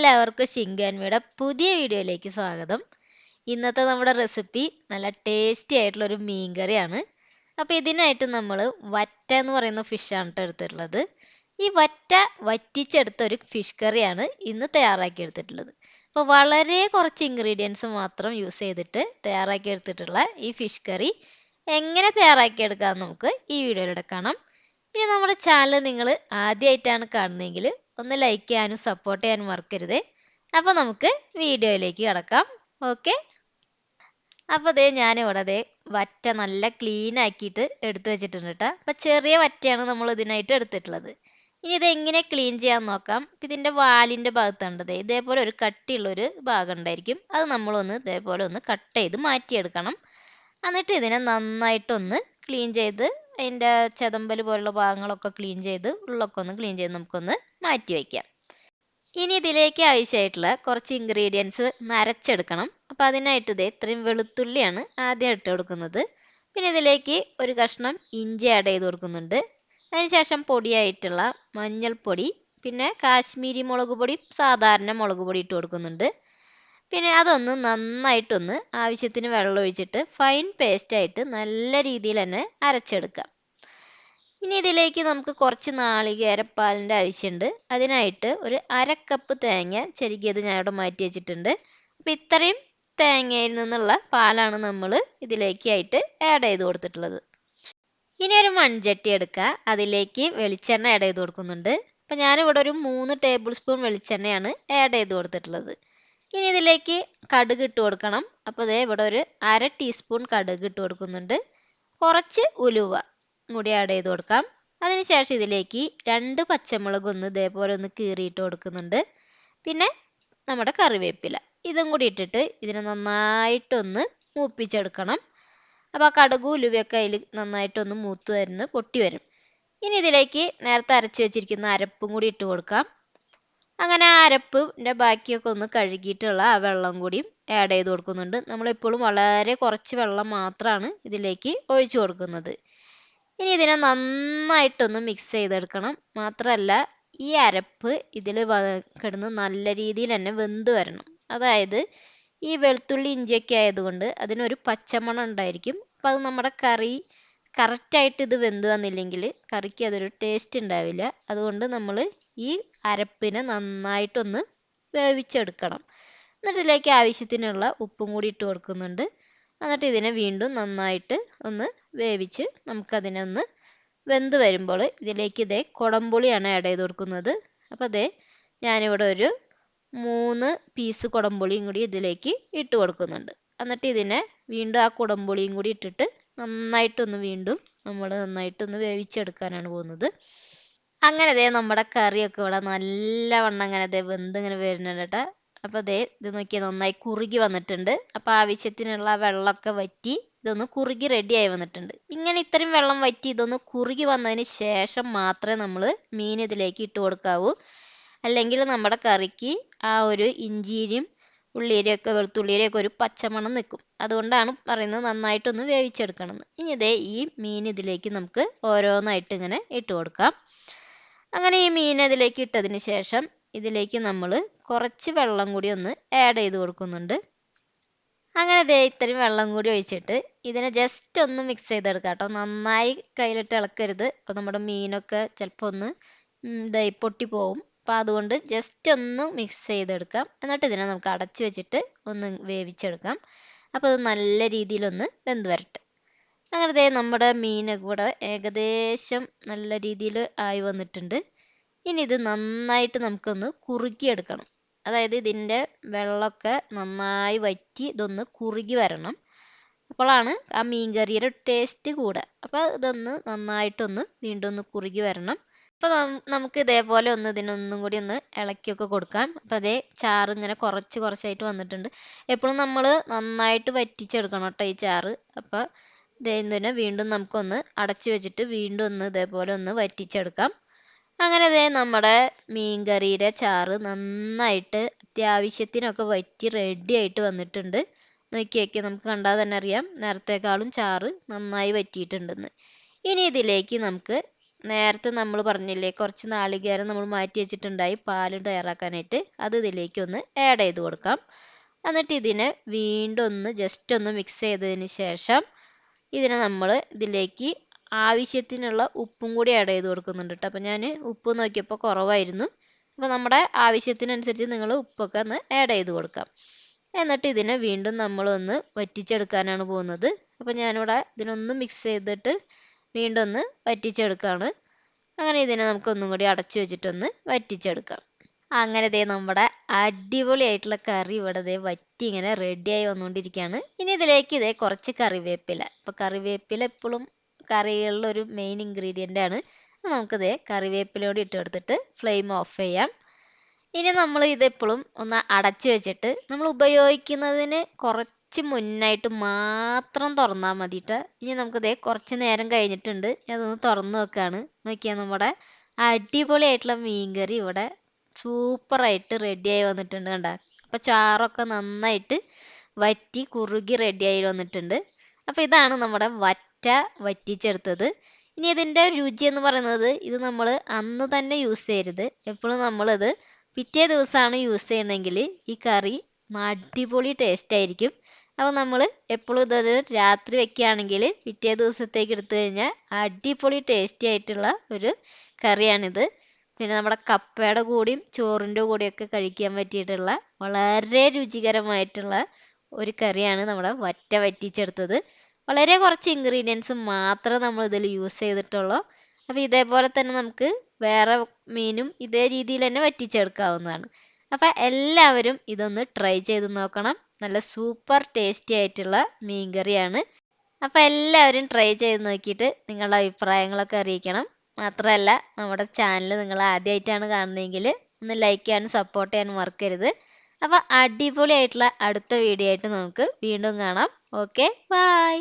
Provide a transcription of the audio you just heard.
എല്ലാവർക്കും ശിങ്കാൻമിയുടെ പുതിയ വീഡിയോയിലേക്ക് സ്വാഗതം. ഇന്നത്തെ നമ്മുടെ റെസിപ്പി നല്ല ടേസ്റ്റി ആയിട്ടുള്ള ഒരു മീൻ കറിയാണ്. അപ്പോൾ ഇതിനായിട്ട് നമ്മൾ വറ്റ എന്ന് പറയുന്ന ഫിഷാണ് കേട്ടോ എടുത്തിട്ടുള്ളത്. ഈ വറ്റ വറ്റിച്ചെടുത്ത ഒരു ഫിഷ് കറിയാണ് ഇന്ന് തയ്യാറാക്കി എടുത്തിട്ടുള്ളത്. അപ്പോൾ വളരെ കുറച്ച് ഇൻഗ്രീഡിയൻസ് മാത്രം യൂസ് ചെയ്തിട്ട് തയ്യാറാക്കി എടുത്തിട്ടുള്ള ഈ ഫിഷ് കറി എങ്ങനെ തയ്യാറാക്കി എടുക്കാമെന്ന് നമുക്ക് ഈ വീഡിയോയിലൂടെ കാണാം. ഇനി നമ്മുടെ ചാനൽ നിങ്ങൾ ആദ്യമായിട്ടാണ് കാണുന്നതെങ്കിൽ ഒന്ന് ലൈക്ക് ചെയ്യാനും സപ്പോർട്ട് ചെയ്യാനും മറക്കരുത്. അപ്പോൾ നമുക്ക് വീഡിയോയിലേക്ക് കിടക്കാം. ഓക്കെ അപ്പോൾ ദേ ഞാനിവിടെ അതേ വറ്റ നല്ല ക്ലീൻ ആക്കിയിട്ട് എടുത്തു വെച്ചിട്ടുണ്ട് കേട്ടോ അപ്പോൾ ചെറിയ വറ്റയാണ് നമ്മൾ ഇതിനായിട്ട് എടുത്തിട്ടുള്ളത്. ഇനി ഇത് എങ്ങനെ ക്ലീൻ ചെയ്യാൻ നോക്കാം? ഇതിന്റെ വാലിന്റെ ഭാഗത്തുണ്ടത് ഇതേപോലെ ഒരു കട്ടിയുള്ളൊരു ഭാഗം ഉണ്ടായിരിക്കും. അത് നമ്മളൊന്ന് ഇതേപോലെ ഒന്ന് കട്ട് ചെയ്ത് മാറ്റിയെടുക്കണം. എന്നിട്ട് ഇതിനെ നന്നായിട്ടൊന്ന് ക്ലീൻ ചെയ്ത് അതിന്റെ ചെതമ്പൽ പോലുള്ള ഭാഗങ്ങളൊക്കെ ക്ലീൻ ചെയ്ത് ഉള്ളൊക്കെ ഒന്ന് ക്ലീൻ ചെയ്ത് നമുക്കൊന്ന് മാറ്റി വയ്ക്കാം. ഇനി ഇതിലേക്ക് ആവശ്യമായിട്ടുള്ള കുറച്ച് ഇൻഗ്രീഡിയൻസ് നരച്ചെടുക്കണം. അപ്പോൾ അതിനായിട്ട് ഇതേ ഇത്രയും വെളുത്തുള്ളിയാണ് ആദ്യം ഇട്ട് കൊടുക്കുന്നത്. പിന്നെ ഇതിലേക്ക് ഒരു കഷ്ണം ഇഞ്ചി ആഡ് ചെയ്ത് കൊടുക്കുന്നുണ്ട്. അതിനുശേഷം പൊടിയായിട്ടുള്ള മഞ്ഞൾപ്പൊടി പിന്നെ കാശ്മീരി മുളക് പൊടി സാധാരണ മുളക് പൊടി ഇട്ട് കൊടുക്കുന്നുണ്ട്. പിന്നെ അതൊന്ന് നന്നായിട്ടൊന്ന് ആവശ്യത്തിന് വെള്ളം ഒഴിച്ചിട്ട് ഫൈൻ പേസ്റ്റായിട്ട് നല്ല രീതിയിൽ തന്നെ അരച്ചെടുക്കാം ഇനി ഇതിലേക്ക് നമുക്ക് കുറച്ച് നാളികേരപ്പാലിന്റെ ആവശ്യമുണ്ട്. അതിനായിട്ട് ഒരു അര കപ്പ് തേങ്ങ ചെരുകിയത് ഞാൻ ഇവിടെ മാറ്റി വെച്ചിട്ടുണ്ട്. അപ്പോൾ ഇത്രയും തേങ്ങയിൽ നിന്നുള്ള പാലാണ് നമ്മൾ ഇതിലേക്കായിട്ട് ആഡ് ചെയ്ത് കൊടുത്തിട്ടുള്ളത്. ഇനി ഒരു മൺചട്ടി എടുക്കുക. അതിലേക്ക് വെളിച്ചെണ്ണ ആഡ് ചെയ്ത് കൊടുക്കുന്നുണ്ട്. അപ്പം ഞാനിവിടെ ഒരു മൂന്ന് ടേബിൾ സ്പൂൺ വെളിച്ചെണ്ണയാണ് ആഡ് ചെയ്ത് കൊടുത്തിട്ടുള്ളത്. ഇനി ഇതിലേക്ക് കടുക് ഇട്ട് കൊടുക്കണം. അപ്പോൾ ഇതേ ഇവിടെ ഒരു അര ടീസ്പൂൺ കടുക് ഇട്ട് കൊടുക്കുന്നുണ്ട്. കുറച്ച് ഉലുവ. കൂടി ആഡ് ചെയ്ത് കൊടുക്കാം. അതിനുശേഷം ഇതിലേക്ക് രണ്ട് പച്ചമുളക് ഒന്ന് ഇതേപോലെ ഒന്ന് കീറിയിട്ട് കൊടുക്കുന്നുണ്ട്. പിന്നെ നമ്മുടെ കറിവേപ്പില. ഇതും കൂടി ഇട്ടിട്ട് ഇതിനെ നന്നായിട്ടൊന്ന് മൂപ്പിച്ചെടുക്കണം. അപ്പോൾ ആ കടുകും ഉലുവയൊക്കെ അതിൽ നന്നായിട്ടൊന്ന് മൂത്ത് വരുന്നു പൊട്ടി വരും. ഇനി ഇതിലേക്ക് നേരത്തെ അരച്ച് വെച്ചിരിക്കുന്ന അരപ്പും കൂടി ഇട്ട് കൊടുക്കാം. അങ്ങനെ ആ അരപ്പിന്റെ ബാക്കിയൊക്കെ ഒന്ന് കഴുകിയിട്ടുള്ള ആ വെള്ളം കൂടിയും ആഡ് ചെയ്ത് കൊടുക്കുന്നുണ്ട്. നമ്മളെപ്പോഴും വളരെ കുറച്ച് വെള്ളം മാത്രമാണ് ഇതിലേക്ക് ഒഴിച്ചു കൊടുക്കുന്നത്. ഇനി ഇതിനെ നന്നായിട്ടൊന്ന് മിക്സ് ചെയ്തെടുക്കണം. മാത്രമല്ല ഈ അരപ്പ് ഇതിൽ കിടന്ന് നല്ല രീതിയിൽ തന്നെ വെന്ത് വരണം. അതായത് ഈ വെളുത്തുള്ളി ഇഞ്ചിയൊക്കെ ആയതുകൊണ്ട് അതിനൊരു പച്ചമണം ഉണ്ടായിരിക്കും. അപ്പം അത് നമ്മുടെ കറി കറക്റ്റായിട്ട് ഇത് വെന്ത് വന്നില്ലെങ്കിൽ കറിക്ക് അതൊരു ടേസ്റ്റ് ഉണ്ടാവില്ല. അതുകൊണ്ട് നമ്മൾ ഈ അരപ്പിനെ നന്നായിട്ടൊന്ന് വേവിച്ചെടുക്കണം. എന്നിട്ട് ഇതിലേക്ക് ആവശ്യത്തിനുള്ള ഉപ്പും കൂടി ഇട്ട് കൊടുക്കുന്നുണ്ട്. എന്നിട്ട് ഇതിനെ വീണ്ടും നന്നായിട്ട് ഒന്ന് വേവിച്ച് നമുക്കതിനെ ഒന്ന് വെന്ത് വരുമ്പോൾ ഇതിലേക്ക് ഇതേ കുടംപുളിയാണ് ആഡ് ചെയ്ത് കൊടുക്കുന്നത്. അപ്പോൾ അതേ ഞാനിവിടെ ഒരു മൂന്ന് പീസ് കുടംപുളിയും കൂടി ഇതിലേക്ക് ഇട്ട് കൊടുക്കുന്നുണ്ട്. എന്നിട്ട് ഇതിനെ വീണ്ടും ആ കുടംപുളിയും കൂടി ഇട്ടിട്ട് നന്നായിട്ടൊന്ന് വീണ്ടും നമ്മൾ നന്നായിട്ടൊന്ന് വേവിച്ചെടുക്കാനാണ് പോകുന്നത്. അങ്ങനെ ദേ നമ്മുടെ കറിയൊക്കെ ഇവിടെ നല്ലവണ്ണം അങ്ങനെ ദേ വെന്ത് ഇങ്ങനെ വരുന്നുണ്ട് കേട്ടോ. അപ്പോൾ ദേ ഇത് നോക്കിയാൽ നന്നായി കുറുകി വന്നിട്ടുണ്ട്. അപ്പോൾ ആവശ്യത്തിനുള്ള വെള്ളമൊക്കെ വറ്റി ഇതൊന്ന് കുറുകി റെഡിയായി വന്നിട്ടുണ്ട്. ഇങ്ങനെ ഇത്രയും വെള്ളം വറ്റി ഇതൊന്ന് കുറുകി വന്നതിന് ശേഷം മാത്രമേ നമ്മൾ മീൻ ഇതിലേക്ക് ഇട്ട് കൊടുക്കാവൂ. അല്ലെങ്കിൽ നമ്മുടെ കറിക്ക് ആ ഒരു ഇഞ്ചിയും ഉള്ളിയുടെയൊക്കെ വെളുത്തുള്ളിയുടെയൊക്കെ ഒരു പച്ചമണം നിൽക്കും. അതുകൊണ്ടാണ് പറയുന്നത് നന്നായിട്ടൊന്ന് വേവിച്ചെടുക്കണം എന്ന്. ഇനി ഇതേ ഈ മീൻ ഇതിലേക്ക് നമുക്ക് ഓരോന്നായിട്ട് ഇങ്ങനെ ഇട്ട് കൊടുക്കാം. അങ്ങനെ ഈ മീൻ ഇതിലേക്ക് ഇട്ടതിന് ശേഷം ഇതിലേക്ക് നമ്മൾ കുറച്ച് വെള്ളം കൂടി ഒന്ന് ആഡ് ചെയ്ത് കൊടുക്കുന്നുണ്ട്. അങ്ങനെ ദേ ഇത്രയും വെള്ളം കൂടി ഒഴിച്ചിട്ട് ഇതിനെ ജസ്റ്റ് ഒന്ന് മിക്സ് ചെയ്തെടുക്കാം കേട്ടോ. നന്നായി കയ്യിലിട്ട് ഇളക്കരുത്. അപ്പോൾ നമ്മുടെ മീനൊക്കെ ചിലപ്പോൾ ഒന്ന് ഇതായി പൊട്ടി പോവും. അപ്പോൾ അതുകൊണ്ട് ജസ്റ്റ് ഒന്ന് മിക്സ് ചെയ്തെടുക്കാം. എന്നിട്ട് ഇതിനെ നമുക്ക് അടച്ചു വെച്ചിട്ട് ഒന്ന് വേവിച്ചെടുക്കാം. അപ്പോൾ അത് നല്ല രീതിയിലൊന്ന് വെന്ത് വരട്ടെ. അങ്ങനെ ദേ നമ്മുടെ മീനൊക്കെ കൂടെ ഏകദേശം നല്ല രീതിയിൽ ആയി വന്നിട്ടുണ്ട്. ഇനി ഇത് നന്നായിട്ട് നമുക്കൊന്ന് കുറുക്കിയെടുക്കണം. അതായത് ഇതിന്റെ വെള്ളമൊക്കെ നന്നായി വറ്റി ഇതൊന്ന് കുറുകി വരണം. അപ്പോഴാണ് ആ മീൻ കറിയുടെ ടേസ്റ്റ് കൂടുക അപ്പോൾ ഇതൊന്ന് നന്നായിട്ടൊന്ന് വീണ്ടും ഒന്ന് കുറുകി വരണം. അപ്പോൾ നമുക്ക് ഇതേപോലെ ഒന്ന് ഇതിനൊന്നും കൂടി ഒന്ന് ഇളക്കിയൊക്കെ കൊടുക്കാം. അപ്പോൾ അതേ ചാറ് ഇങ്ങനെ കുറച്ച് കുറച്ചായിട്ട് വന്നിട്ടുണ്ട്. എപ്പോഴും നമ്മൾ നന്നായിട്ട് വറ്റിച്ചെടുക്കണം കേട്ടോ ഈ ചാറ്. അപ്പോൾ തന്നെ വീണ്ടും നമുക്കൊന്ന് അടച്ചു വെച്ചിട്ട് വീണ്ടും ഒന്ന് ഇതേപോലെ ഒന്ന് വറ്റിച്ചെടുക്കാം. അങ്ങനെ ദേ നമ്മുടെ മീൻകറിയുടെ ചാറ് നന്നായിട്ട് അത്യാവശ്യത്തിനൊക്കെ വറ്റി റെഡി ആയിട്ട് വന്നിട്ടുണ്ട്. നോക്കിയൊക്കെ നമുക്ക് കണ്ടാൽ തന്നെ അറിയാം. നേരത്തേക്കാളും ചാറ് നന്നായി വറ്റിയിട്ടുണ്ടെന്ന്. ഇനി ഇതിലേക്ക് നമുക്ക് നേരത്തെ നമ്മൾ പറഞ്ഞില്ലേ കുറച്ച് നാളികേരം നമ്മൾ മാറ്റി വെച്ചിട്ടുണ്ടായി പാൽ തയ്യാറാക്കാനായിട്ട്. അത് ഇതിലേക്ക് ഒന്ന് ആഡ് ചെയ്ത് കൊടുക്കാം. എന്നിട്ട് ഇതിനെ വീണ്ടും ഒന്ന് ജസ്റ്റ് ഒന്ന് മിക്സ് ചെയ്തതിന് ശേഷം ഇതിനെ നമ്മൾ ഇതിലേക്ക് ആവശ്യത്തിനുള്ള ഉപ്പും കൂടി ആഡ് ചെയ്ത് കൊടുക്കുന്നുണ്ട് കേട്ടോ അപ്പോൾ ഞാൻ ഉപ്പ് നോക്കിയപ്പോൾ കുറവായിരുന്നു. അപ്പോൾ നമ്മുടെ ആവശ്യത്തിനനുസരിച്ച് നിങ്ങൾ ഉപ്പൊക്കെ ഒന്ന് ആഡ് ചെയ്ത് കൊടുക്കാം. എന്നിട്ട് ഇതിനെ വീണ്ടും നമ്മളൊന്ന് വറ്റിച്ചെടുക്കാനാണ് പോകുന്നത്. അപ്പോൾ ഞാനിവിടെ ഇതിനൊന്ന് മിക്സ് ചെയ്തിട്ട് വീണ്ടും ഒന്ന് വറ്റിച്ചെടുക്കുകയാണ് അങ്ങനെ ഇതിനെ നമുക്കൊന്നും കൂടി അടച്ചു വെച്ചിട്ടൊന്ന് വറ്റിച്ചെടുക്കാം. അങ്ങനെ ദേ നമ്മുടെ അടിപൊളിയായിട്ടുള്ള കറി ഇവിടെ ദേ വറ്റി ഇങ്ങനെ റെഡിയായി വന്നുകൊണ്ടിരിക്കുകയാണ് ഇനി ഇതിലേക്ക് ഇതേ കുറച്ച് കറിവേപ്പില. ഇപ്പോൾ കറിവേപ്പില എപ്പോഴും കറികളിൽ ഒരു മെയിൻ ഇൻഗ്രീഡിയന്റ് ആണ്. നമുക്കിതേ കറിവേപ്പിലയോട് ഇട്ട് കൊടുത്തിട്ട് ഫ്ലെയിം ഓഫ് ചെയ്യാം. ഇനി നമ്മൾ ഇതെപ്പോഴും ഒന്ന് അടച്ചു വെച്ചിട്ട് നമ്മൾ ഉപയോഗിക്കുന്നതിന് കുറച്ച് മുന്നായിട്ട് മാത്രം തുറന്നാൽ മതിയിട്ട് ഇനി നമുക്കിതേ കുറച്ച് നേരം കഴിഞ്ഞിട്ടുണ്ട്. അതൊന്ന് തുറന്ന് വെക്കുകയാണ് നോക്കിയാൽ നമ്മുടെ അടിപൊളിയായിട്ടുള്ള മീൻകറി ഇവിടെ സൂപ്പറായിട്ട് റെഡിയായി വന്നിട്ടുണ്ട് കണ്ട. അപ്പോൾ ചാറൊക്കെ നന്നായിട്ട് വറ്റി കുറുകി റെഡിയായി വന്നിട്ടുണ്ട്. അപ്പോൾ ഇതാണ് നമ്മുടെ വറ്റ വറ്റിച്ചെടുത്തത്. ഇനി ഇതിന്റെ രുചി എന്ന് പറയുന്നത് ഇത് നമ്മൾ അന്ന് തന്നെ യൂസ് ചെയ്യരുത്. എപ്പോഴും നമ്മളിത് പിറ്റേ ദിവസമാണ് യൂസ് ചെയ്യുന്നതെങ്കിൽ ഈ കറി അടിപൊളി ടേസ്റ്റ് ആയിരിക്കും. അപ്പോൾ നമ്മൾ എപ്പോഴും ഇതത് രാത്രി വെക്കുകയാണെങ്കിൽ പിറ്റേ ദിവസത്തേക്ക് എടുത്തു കഴിഞ്ഞാൽ അടിപൊളി ടേസ്റ്റി ആയിട്ടുള്ള ഒരു കറിയാണിത്. പിന്നെ നമ്മുടെ കപ്പയുടെ കൂടിയും ചോറിന്റെ കൂടെയൊക്കെ കഴിക്കാൻ പറ്റിയിട്ടുള്ള വളരെ രുചികരമായിട്ടുള്ള ഒരു കറിയാണ് നമ്മുടെ വറ്റ വറ്റിച്ചെടുത്തത്. വളരെ കുറച്ച് ഇൻഗ്രീഡിയൻസ് മാത്രമേ നമ്മൾ ഇതിൽ യൂസ് ചെയ്തിട്ടുള്ളൂ. അപ്പോൾ ഇതേപോലെ തന്നെ നമുക്ക് വേറെ മീനും ഇതേ രീതിയിൽ തന്നെ വറ്റിച്ചെടുക്കാവുന്നതാണ്. അപ്പോൾ എല്ലാവരും ഇതൊന്ന് ട്രൈ ചെയ്ത് നോക്കണം. നല്ല സൂപ്പർ ടേസ്റ്റി ആയിട്ടുള്ള മീൻ കറിയാണ് അപ്പോൾ എല്ലാവരും ട്രൈ ചെയ്ത് നോക്കിയിട്ട് നിങ്ങളുടെ അഭിപ്രായങ്ങളൊക്കെ അറിയിക്കണം. മാത്രമല്ല നമ്മുടെ ചാനൽ നിങ്ങൾ ആദ്യമായിട്ടാണ് കാണുന്നതെങ്കിൽ ഒന്ന് ലൈക്ക് ചെയ്യാനും സപ്പോർട്ട് ചെയ്യാനും മറക്കരുത്. അപ്പോൾ അടിപൊളിയായിട്ടുള്ള അടുത്ത വീഡിയോ ആയിട്ട് നമുക്ക് വീണ്ടും കാണാം. Okay bye